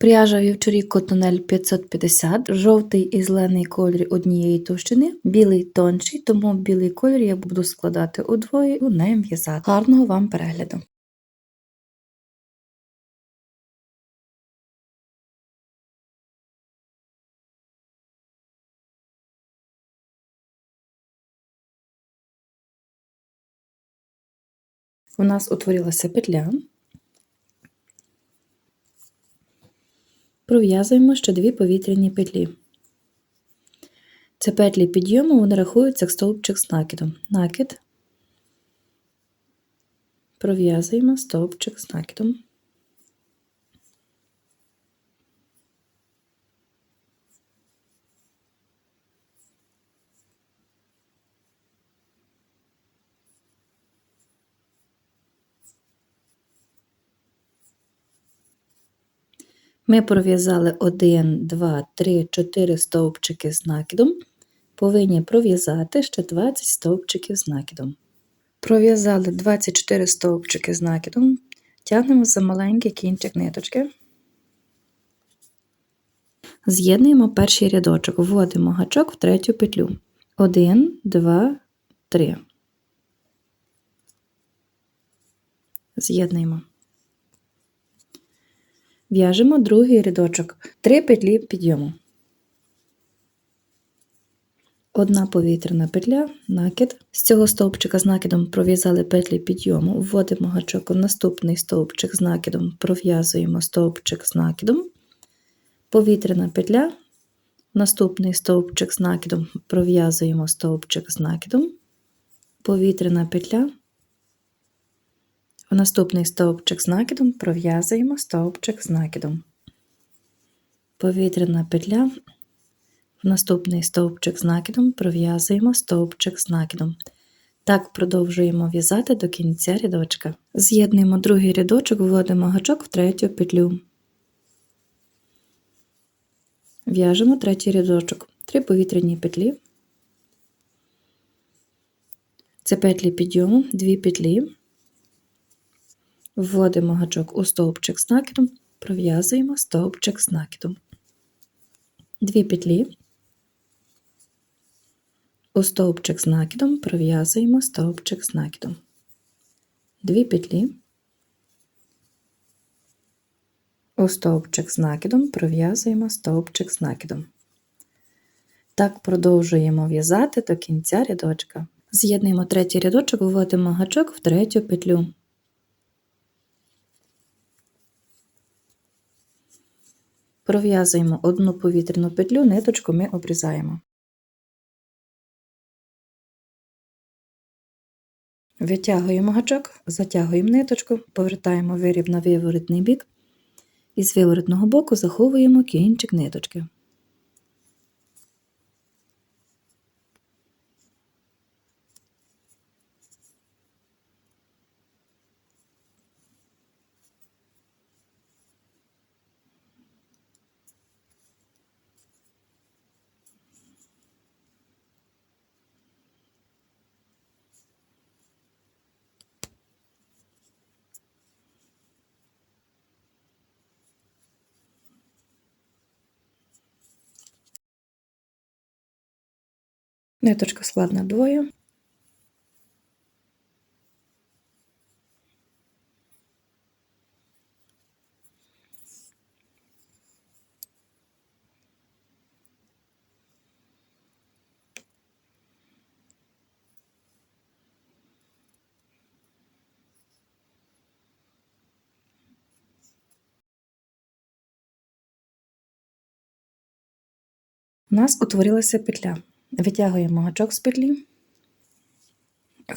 Пряжа вівчарі Котонель 550, жовтий і зелений колір однієї товщини, білий тонший, тому білий колір я буду складати удвоє і нею в'язати. Гарного вам перегляду! У нас утворилася петля. Пров'язуємо ще дві повітряні петлі. Це петлі підйому, вони рахуються як стовпчик з накидом. Накид, пров'язуємо стовпчик з накидом. Ми пров'язали 1, 2, 3, 4 стовпчики з накидом. Повинні пров'язати ще 20 стовпчиків з накидом. Пров'язали 24 стовпчики з накидом, тягнемо за маленький кінчик ниточки. З'єднуємо перший рядочок, вводимо гачок в третю петлю. 1, 2, 3. З'єднуємо. В'яжемо другий рядочок, 3 петлі підйому. Одна повітряна петля, накид. З цього стовпчика з накидом пров'язали петлі підйому, вводимо гачок у наступний стовпчик з накидом, пров'язуємо стовпчик з накидом, повітряна петля, наступний стовпчик з накидом, пров'язуємо стовпчик з накидом, повітряна петля, в наступний стовпчик з накидом пров'язуємо стовпчик з накидом. Повітряна петля, в наступний стовпчик з накидом пров'язуємо стовпчик з накидом. Так продовжуємо в'язати до кінця рядочка. З'єднуємо другий рядочок, вводимо гачок в третю петлю. В'яжемо третій рядочок, три повітряні петлі. Це петлі підйому, дві петлі. Вводимо гачок у стовпчик з накидом, пров'язуємо стовпчик з накидом. Дві петлі. У стовпчик з накидом пров'язуємо стовпчик з накидом. Дві петлі. У стовпчик з накидом пров'язуємо стовпчик з накидом. Так продовжуємо в'язати до кінця рядочка. З'єднуємо третій рядочок, вводимо гачок в третю петлю. Пров'язуємо одну повітряну петлю, ниточку ми обрізаємо. Витягуємо гачок, затягуємо ниточку, повертаємо виріб на виворотний бік і з виворотного боку заховуємо кінчик ниточки. Ниточка складна двоє. У нас утворилася петля. Витягуємо гачок з петлі,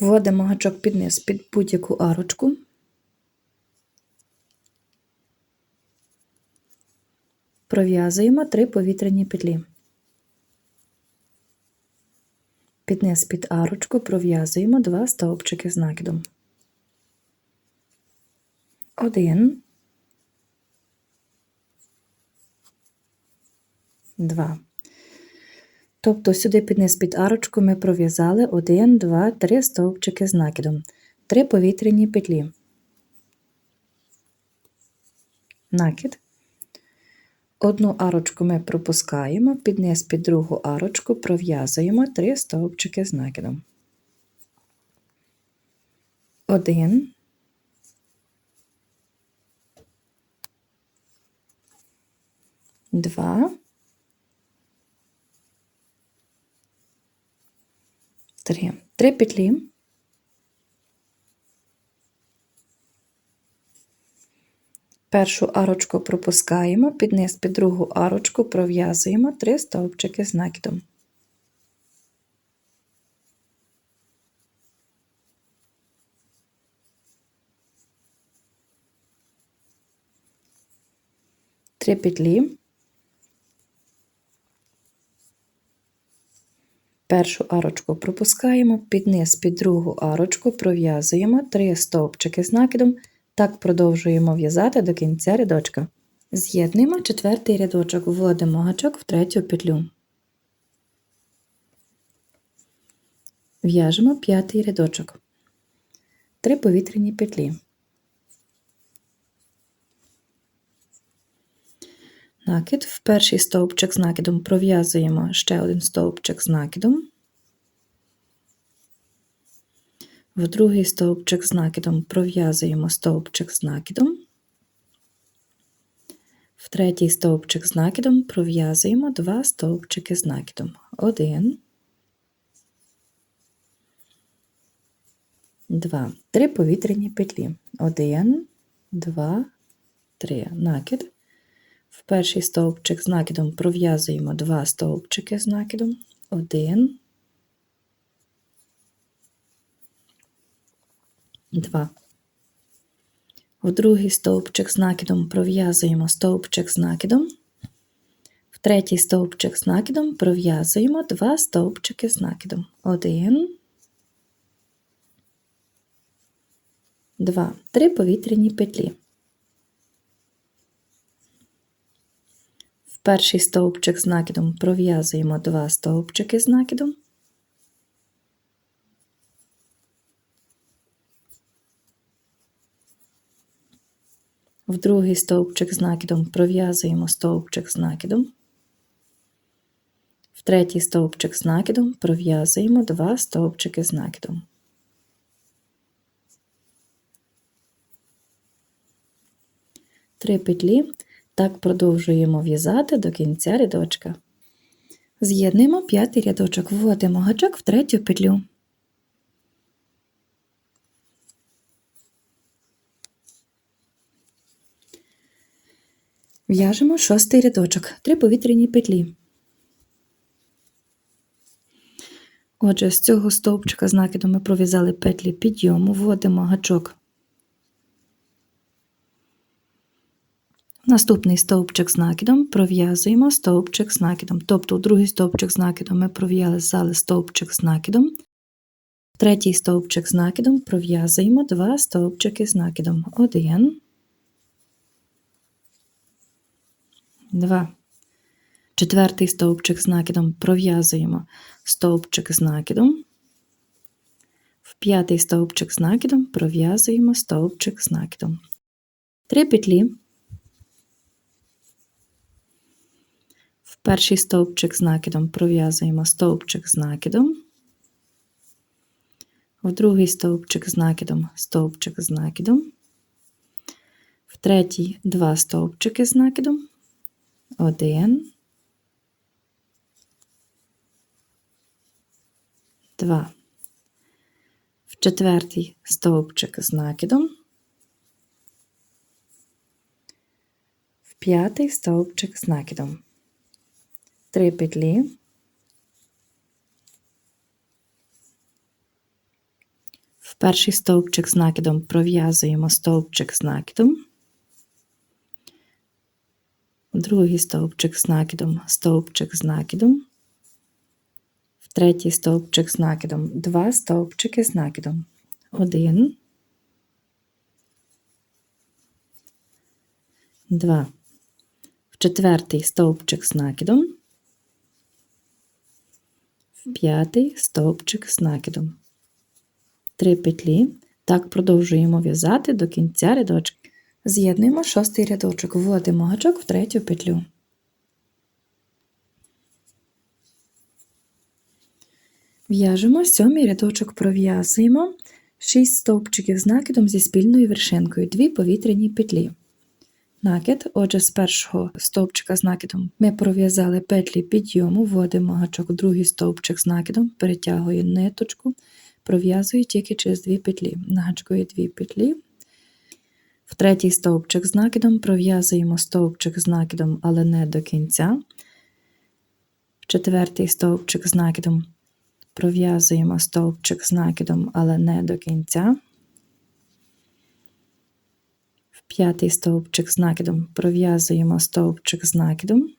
вводимо гачок під низ під будь-яку арочку. Пров'язуємо три повітряні петлі. Під низ під арочку пров'язуємо два стовпчики з накидом. Один, два. Тобто сюди під низ під арочку ми пров'язали 1, 2, 3 стовпчики з накидом, 3 повітряні петлі. Накид. Одну арочку ми пропускаємо, під низ під другу арочку пров'язуємо три стовпчики з накидом. Один. Два. Три. Три петлі. Першу арочку пропускаємо, під низ під другу арочку пров'язуємо три стовпчики з накидом. Три петлі. Першу арочку пропускаємо, під низ під другу арочку пров'язуємо три стовпчики з накидом. Так продовжуємо в'язати до кінця рядочка. З'єднуємо четвертий рядочок, вводимо гачок в третю петлю. В'яжемо п'ятий рядочок. Три повітряні петлі. Накид. В перший стовпчик з накидом пров'язуємо ще один стовпчик з накидом. В другий стовпчик з накидом пров'язуємо стовпчик з накидом. В третій стовпчик з накидом пров'язуємо два стовпчики з накидом. Один, два. Три повітряні петлі. Один, два, три. Накид. В перший стовпчик з накидом пров'язуємо два стовпчики з накидом. Один, два. В другий стовпчик з накидом пров'язуємо стовпчик з накидом. В третій стовпчик з накидом пров'язуємо два стовпчики з накидом. Один, два, три повітряні петлі. Перший стовпчик з накидом пров'язуємо два стовпчики з накидом. В другий стовпчик з накидом пров'язуємо стовпчик з накидом. В третій стовпчик з накидом пров'язуємо два стовпчики з накидом. Три петлі. Так продовжуємо в'язати до кінця рядочка. З'єднуємо п'ятий рядочок, вводимо гачок в третю петлю. В'яжемо шостий рядочок, три повітряні петлі. Отже, з цього стовпчика з накидом ми пров'язали петлі підйому, вводимо гачок. Наступний стовпчик з накидом пров'язуємо стовпчик з накидом. Тобто у другий стовпчик з накидом ми пров'язали стовпчик з накидом. Третій стовпчик з накидом пров'язуємо два стовпчики з накидом. Один. 2. Четвертий стовпчик з накидом пров'язуємо стовпчик з накидом. В п'ятий стовпчик з накидом пров'язуємо стовпчик з накидом. Три петлі. Перший стовпчик з накидом пров'язуємо стовпчик з накидом. В другий стовпчик з накидом стовпчик з накидом. В третій два стовпчики з накидом один, два. В четвертий стовпчик з накидом, в п'ятий стовпчик з накидом, три петлі, в перший стовпчик з накидом пров'язуємо стовпчик з накидом. Другий стовпчик з накидом, стовпчик з накидом, в третій стовпчик з накидом, два стовпчики з накидом. Один, два. В четвертий стовпчик з накидом, п'ятий стовпчик з накидом. Три петлі. Так продовжуємо в'язати до кінця рядочка. З'єднуємо шостий рядочок, вводимо гачок в третю петлю. В'яжемо сьомий рядочок пров'язуємо Шість стовпчиків з накидом зі спільною вершинкою, дві повітряні петлі. Накид, отже, з першого стовпчика з накидом ми пров'язали петлі підйому, вводимо гачок в другий стовпчик з накидом, перетягую ниточку, пров'язую тільки через 2 петлі. На гачку є 2 петлі. В третій стовпчик з накидом пров'язуємо стовпчик з накидом, але не до кінця. В четвертий стовпчик з накидом пров'язуємо стовпчик з накидом, але не до кінця. В п'ятий стовпчик з накидом пров'язуємо стовпчик з накидом,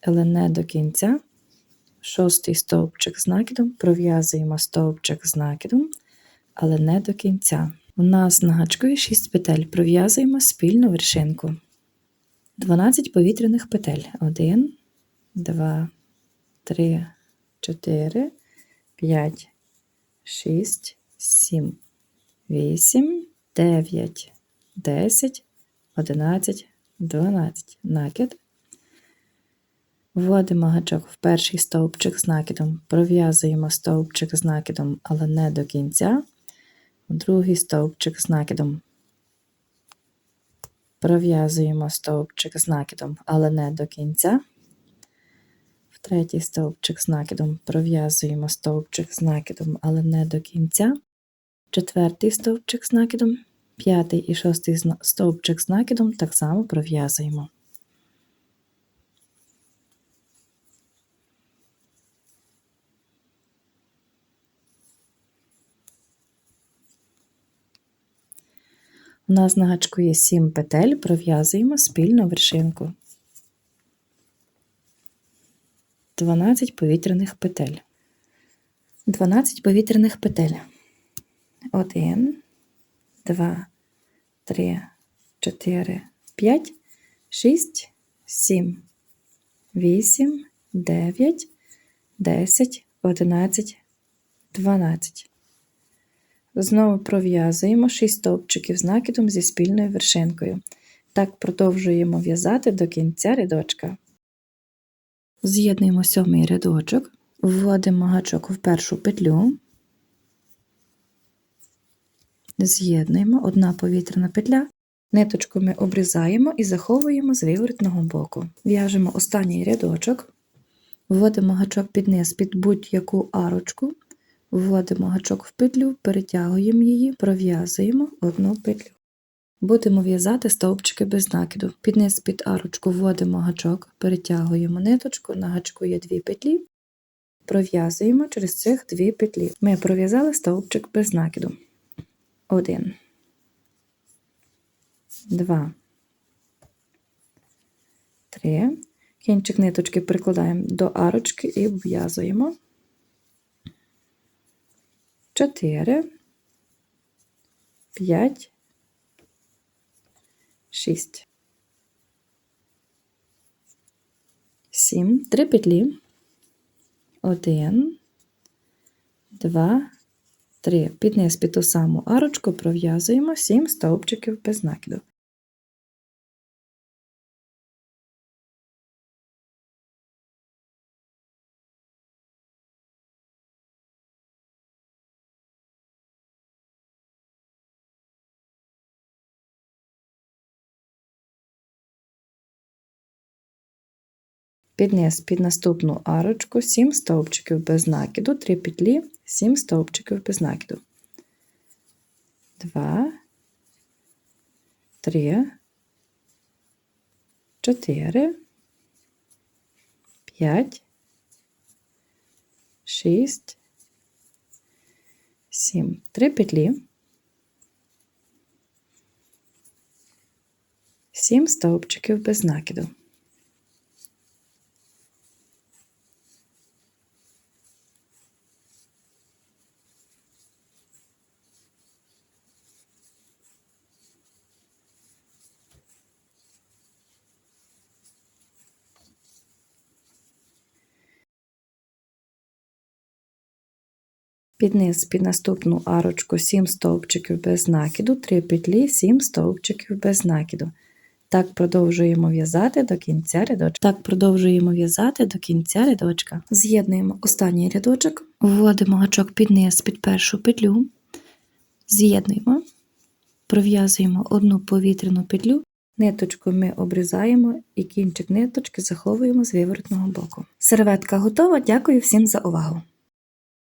але не до кінця. Шостий стовпчик з накидом пров'язуємо стовпчик з накидом, але не до кінця. У нас на гачкові 6 петель пров'язуємо спільну вершинку. 12 повітряних петель. 1, 2, 3, 4, 5, 6, 7, 8, 9, 10, 11, 12. Накид. Вводимо гачок в перший стовпчик з накидом, пров'язуємо стовпчик з накидом, але не до кінця. В другий стовпчик з накидом. Пров'язуємо стовпчик з накидом, але не до кінця. В третій стовпчик з накидом пров'язуємо стовпчик з накидом, але не до кінця. Четвертий стовпчик з накидом, п'ятий і шостий стовпчик з накидом так само пров'язуємо. У нас на гачку є 7 петель, пров'язуємо спільну вершинку. 12 повітряних петель. 12 повітряних петель. 1, 2, 3, 4, 5, 6, 7, 8, 9, 10, 11, 12. Знову пров'язуємо 6 стовпчиків з накидом зі спільною вершинкою. Так продовжуємо в'язати до кінця рядочка. З'єднуємо сьомий рядочок, вводимо гачок в першу петлю, з'єднуємо одна повітряна петля, ниточку ми обрізаємо і заховуємо з виворотного боку. В'яжемо останній рядочок, вводимо гачок під низ під будь-яку арочку. Вводимо гачок в петлю, перетягуємо її, пров'язуємо одну петлю. Будемо в'язати стовпчики без накиду. Під низ під арочку вводимо гачок, перетягуємо ниточку, на гачку є дві петлі, пров'язуємо через цих дві петлі. Ми пров'язали стовпчик без накиду. Один, два, три. Кінчик ниточки прикладаємо до арочки і вв'язуємо. 4, 5, 6, 7, 3 петлі, 1, 2, 3. Під низ під ту саму арочку пров'язуємо 7 стовпчиків без накиду. Під низ під наступну арочку 7 стовпчиків без накиду, 3 петлі, 7 стовпчиків без накиду. 2, 3, 4, 5, 6, 7. 3 петлі, 7 стовпчиків без накиду. Під низ під наступну арочку 7 стовпчиків без накиду, 3 петлі, 7 стовпчиків без накиду. Так продовжуємо в'язати до кінця рядочка. Так продовжуємо в'язати до кінця рядочка. З'єднуємо останній рядочок, вводимо гачок під низ під першу петлю, з'єднуємо, пров'язуємо одну повітряну петлю, ниточку ми обрізаємо і кінчик ниточки заховуємо з виворотного боку. Серветка готова. Дякую всім за увагу!